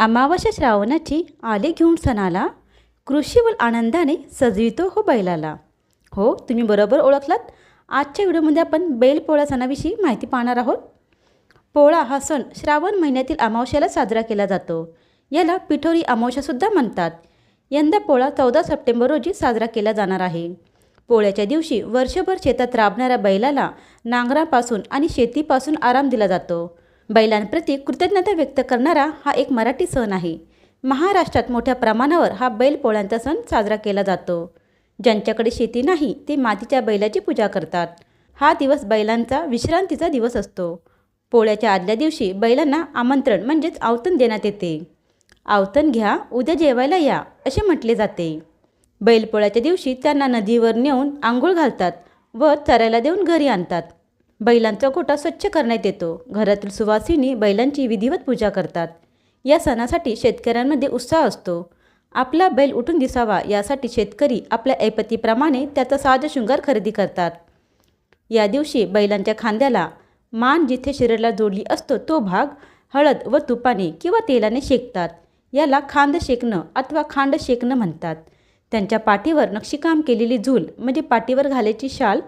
अमावस्या श्रावणाची आले घेऊन सणाला कृषी व आनंदाने सजवितो हो बैलाला. हो तुम्ही बरोबर ओळखलात. आजच्या व्हिडिओमध्ये आपण बैलपोळा सणाविषयी माहिती पाहणार आहोत. पोळा हा सण श्रावण महिन्यातील अमावस्याला साजरा केला जातो. याला पिठोरी अमावस्यासुद्धा म्हणतात. यंदा पोळा चौदा सप्टेंबर रोजी साजरा केला जाणार आहे. पोळ्याच्या दिवशी वर्षभर शेतात राबणाऱ्या बैलाला नांगरापासून आणि शेतीपासून आराम दिला जातो. बैलांप्रती कृतज्ञता व्यक्त करणारा हा एक मराठी सण आहे. महाराष्ट्रात मोठ्या प्रमाणावर हा बैल पोळ्यांचा सण साजरा केला जातो. ज्यांच्याकडे शेती नाही ते मातीच्या बैलाची पूजा करतात. हा दिवस बैलांचा विश्रांतीचा दिवस असतो. पोळ्याच्या आदल्या दिवशी बैलांना आमंत्रण म्हणजेच आवतण देण्यात येते. आवतण घ्या उद्या जेवायला या असे म्हटले जाते. बैलपोळ्याच्या दिवशी त्यांना नदीवर नेऊन आंघोळ घालतात व चरायला देऊन घरी आणतात. बैलांचा गोटा स्वच्छ करण्यात येतो. घरातील सुवासिनी बैलांची विधिवत पूजा करतात. या सणासाठी शेतकऱ्यांमध्ये उत्साह असतो. आपला बैल उठून दिसावा यासाठी शेतकरी आपल्या ऐपतीप्रमाणे त्याचा साज शृंगार खरेदी करतात. या दिवशी बैलांच्या खांद्याला मान जिथे शरीराला जोडली असतो तो भाग हळद व तुपाने किंवा तेलाने शेकतात. याला खांद शेकणं अथवा खांड शेकणं म्हणतात. त्यांच्या पाठीवर नक्षीकाम केलेली झूल म्हणजे पाठीवर घालायची शाल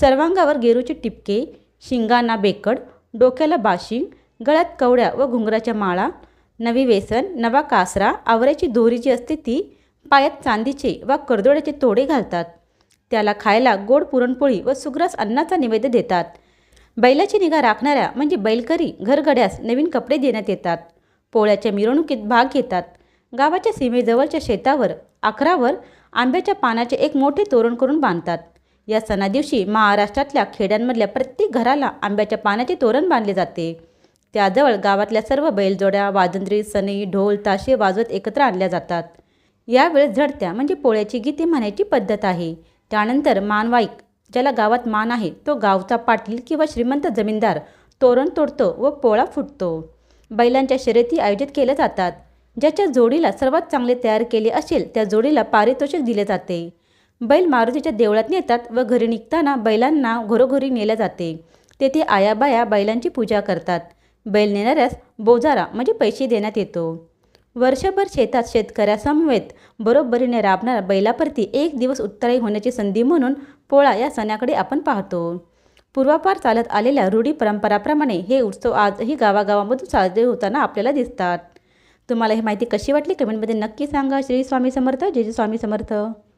सर्वांगावर गेरूचे टिपके शिंगांना बेकड डोक्याला बाशिंग गळ्यात कवड्या व घुंगराच्या माळा नवी वेसन नवा कासरा आवऱ्याची दोरी जी असते ती पायात चांदीचे व करदोड्याचे तोडे घालतात. त्याला खायला गोड पुरणपोळी व सुग्रास अन्नाचा निवेद्य देतात. बैलाची निगा राखणाऱ्या म्हणजे बैलकरी घरगड्यास नवीन कपडे देण्यात येतात. पोळ्याच्या मिरवणुकीत भाग घेतात. गावाच्या सीमेजवळच्या शेतावर आखरावर आंब्याच्या पानाचे एक मोठे तोरण करून बांधतात. या सणादिवशी महाराष्ट्रातल्या खेड्यांमधल्या प्रत्येक घराला आंब्याच्या पानाचे तोरण बांधले जाते. त्याजवळ गावातल्या सर्व बैलजोड्या वाजंत्री सनई ढोल ताशे वाजवत एकत्र आणल्या जातात. यावेळेस झडत्या म्हणजे पोळ्याची गीते म्हणायची पद्धत आहे. त्यानंतर मानवाईक ज्याला गावात मान आहे तो गावचा पाटील किंवा श्रीमंत जमीनदार तोरण तोडतो व पोळा फुटतो. बैलांच्या शर्यती आयोजित केल्या जातात. ज्याच्या जोडीला सर्वात चांगले तयार केले असेल त्या जोडीला पारितोषिक दिले जाते. बैल मारुतीच्या देवळात नेतात व घरी निघताना बैलांना घरोघरी नेल्या जाते. तेथे आयाबाया बैलांची पूजा करतात. बैल नेणाऱ्यास बोजारा म्हणजे पैसे देण्यात येतो. वर्षभर शेतात शेतकऱ्यासमवेत बरोबरीने राबणाऱ्या बैलाप्रती एक दिवस उत्तराई होण्याची संधी म्हणून पोळा या सणाकडे आपण पाहतो. पूर्वापार चालत आलेल्या रूढी परंपराप्रमाणे हे उत्सव आजही गावागावामधून साजरे होताना आपल्याला दिसतात. तुम्हाला ही माहिती कशी वाटली? कमेंटमध्ये नक्की सांगा. श्री स्वामी समर्थ. जय स्वामी समर्थ.